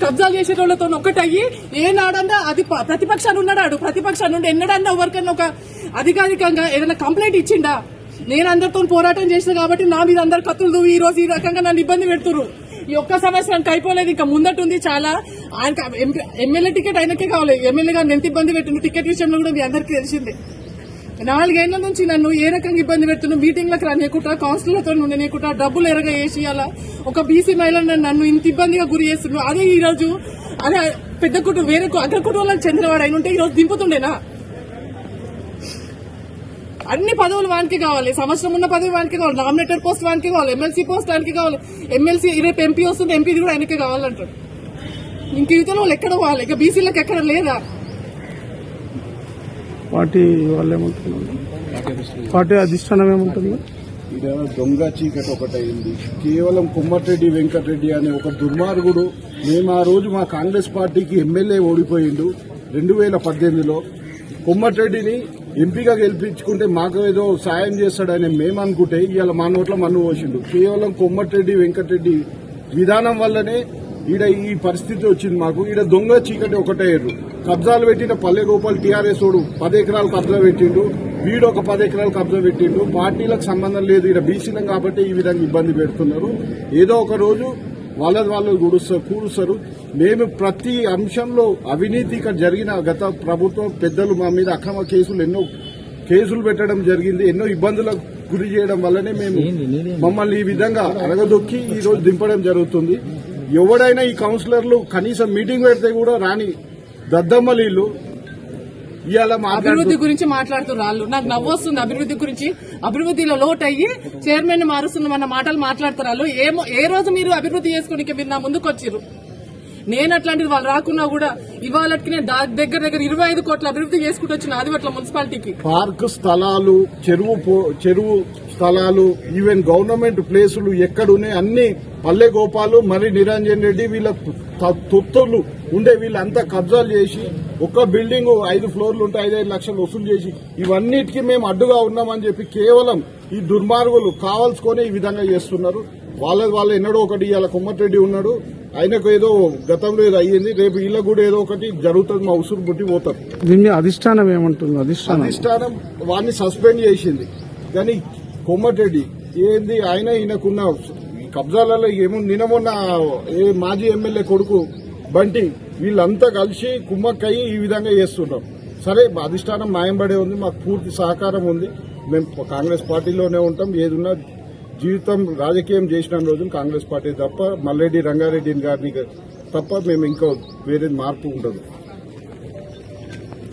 కబ్జాలు చేసేటోళ్ళతో ఒకటయ్యి ఏనాడన్నా అది ప- ప్రతిపక్షాన్ని ఉన్నాడు ప్రతిపక్షాన్ని ఉండి ఎన్నడన్నా ఎవరికన్నా ఒక అధికారికంగా ఏదైనా కంప్లైంట్ ఇచ్చిండా? నేను అందరితో పోరాటం చేసిన కాబట్టి నా మీద అందరు కత్తులు ఈ రోజు ఈ రకంగా నన్ను ఇబ్బంది పెడుతున్నారు ఈ ఒక్క సంవత్సరానికి అయిపోలేదు ఇంకా ముందటుంది చాలా. ఆయన ఎమ్మెల్యే టికెట్ ఆయనకే కావాలి. ఎమ్మెల్యే గారిని ఎంత ఇబ్బంది పెట్టిండు? టికెట్ విషయంలో కూడా మీ అందరికీ తెలిసిందే. నాలుగేళ్ళ నుంచి నన్ను ఏ రకంగా ఇబ్బంది పెడుతున్నా మీటింగ్లకు రానియకుండా కౌన్సిలర్తో ఉండనియకుండా డబ్బులు ఎరగ వేసి అలా ఒక బీసీ మహిళ నన్ను ఇంత ఇబ్బందిగా గురి చేస్తున్నాను అదే ఈ రోజు అదే పెద్ద కుటుంబం వేరే కు- అగ్ర కుటుంబాలకు చెందినవాడు అయిన ఉంటే ఈ రోజు దింపుతుండేనా? అన్ని పదవులు వానికి కావాలి. సంవత్సరం ఉన్న పదవి వానికి కావాలి. నామినేటెడ్ పోస్ట్ వానికి కావాలి. ఎమ్మెల్సీ పోస్ట్ వానికి కావాలి. ఎమ్మెల్సీ రేపు ఎంపీ వస్తుంది ఎంపీది కూడా ఆయనకే కావాలంటాడు. ఇంక యువతలో వాళ్ళు ఎక్కడ పోవాలి? ఇక బీసీలకు ఎక్కడ లేదా? పార్టీ వాళ్ళు ఏమంటున్నారు? పార్టీ అధిష్టానం ఏమంటుంది? ఈడ దొంగ చీకటి ఒకటైంది. కేవలం కుమ్మటిరెడ్డి వెంకటరెడ్డి అనే ఒక దుర్మార్గుడు మేము ఆ రోజు మా కాంగ్రెస్ పార్టీకి ఎమ్మెల్యే ఓడిపోయిండు. రెండు వేల పద్దెనిమిదిలో కుమ్మటిరెడ్డిని ఎంపీగా గెలిపించుకుంటే మాకు ఏదో సాయం చేస్తాడని మేము అనుకుంటే ఇవాళ మా నోట్ల మన్ను పోసిండు. కేవలం కొమ్మటిరెడ్డి వెంకటరెడ్డి విధానం వల్లనే ఈడ ఈ పరిస్థితి వచ్చింది మాకు. ఈడ దొంగ చీకటి ఒకటయ్యారు. కబ్జాలు పెట్టిన పల్లె గోపాల్ టీఆర్ఎస్ ఓడు పది ఎకరాలు కబ్జా పెట్టిండు. వీడు ఒక పది ఎకరాలు కబ్జా పెట్టిండు. పార్టీలకు సంబంధం లేదు. ఈడ బీసీలం కాబట్టి ఈ విధంగా ఇబ్బంది పెడుతున్నారు. ఏదో ఒక రోజు వాళ్ళది వాళ్ళు కూడుస్తారు కూడుస్తారు. మేము ప్రతి అంశంలో అవినీతి ఇక్కడ జరిగిన గత ప్రభుత్వం పెద్దలు మా మీద అక్రమ కేసులు ఎన్నో కేసులు పెట్టడం జరిగింది. ఎన్నో ఇబ్బందులకు గురి చేయడం వల్లనే మేము మమ్మల్ని ఈ విధంగా అరగదొక్కి ఈ రోజు దింపడం జరుగుతుంది. ఎవడైనా ఈ కౌన్సిలర్లు కనీసం మీటింగ్ పెడితే కూడా రాని దద్దమ్మలీళ్ళు ఇవాళ అభివృద్ధి గురించి మాట్లాడుతున్నారు వాళ్ళు. నాకు నవ్వు వస్తుంది అభివృద్ధి గురించి. అభివృద్ధిలో లోటు అయ్యి చైర్మన్ మారుస్తున్నాం అన్న మాటలు మాట్లాడుతారు వాళ్ళు. ఏమో ఏ రోజు మీరు అభివృద్ధి చేసుకోనికి మీరు నా ముందుకు వచ్చిర్రు? నేను అట్లాంటిది వాళ్ళు రాకున్నా కూడా ఇవాళకి నేను దగ్గర దగ్గర ఇరవై ఐదు కోట్ల అభివృద్ధి చేసుకుంటూ వచ్చిన ఆదివట్ల మున్సిపాలిటీకి. పార్క్ స్థలాలు చెరువు చెరువు స్థలాలు ఈవెన్ గవర్నమెంట్ ప్లేసులు ఎక్కడున్నాయి అన్ని పల్లె గోపాలు మరి నిరంజన్ రెడ్డి వీళ్ళ తొత్తులు ఉండే వీళ్ళంతా కబ్జాలు చేసి ఒక్క బిల్డింగ్ ఐదు ఫ్లోర్లు ఉంటే ఐదైదు లక్షలు వసూలు చేసి ఇవన్నిటికీ మేము అడ్డుగా ఉన్నామని చెప్పి కేవలం ఈ దుర్మార్గులు కావాల్సుకొని ఈ విధంగా చేస్తున్నారు. వాళ్ళ వాళ్ళు ఎన్నడో ఒకటి ఇవాళ కుమ్మటిరెడ్డి ఉన్నాడు. ఆయనకు ఏదో గతంలో ఏదో అయ్యింది రేపు వీళ్ళకు కూడా ఏదో ఒకటి జరుగుతుంది మా ఉసురు పుట్టి పోతారు. దీని మీద అధిష్టానం ఏమంటుంది? అధిష్టానం? అధిష్టానం వారిని సస్పెండ్ చేసింది. కానీ కొమ్మటిరెడ్డి ఏంది ఆయన ఈయనకున్న కబ్జాలలో ఏమో నిన్న మొన్న ఏ మాజీ ఎమ్మెల్యే కొడుకు బంటి వీళ్ళంతా కలిసి కుమ్మక్కయ్యి ఈ విధంగా చేస్తున్నాం. సరే అధిష్టానం మాయంబడే ఉంది మాకు పూర్తి సహకారం ఉంది. మేము కాంగ్రెస్ పార్టీలోనే ఉంటాం ఏదున్నా జీవితం రాజకీయం చేసిన రోజు కాంగ్రెస్ పార్టీ తప్ప మల్లెడ్డి రంగారెడ్డి గారిని తప్ప మేము ఇంకా వేరే మార్పు ఉండదు.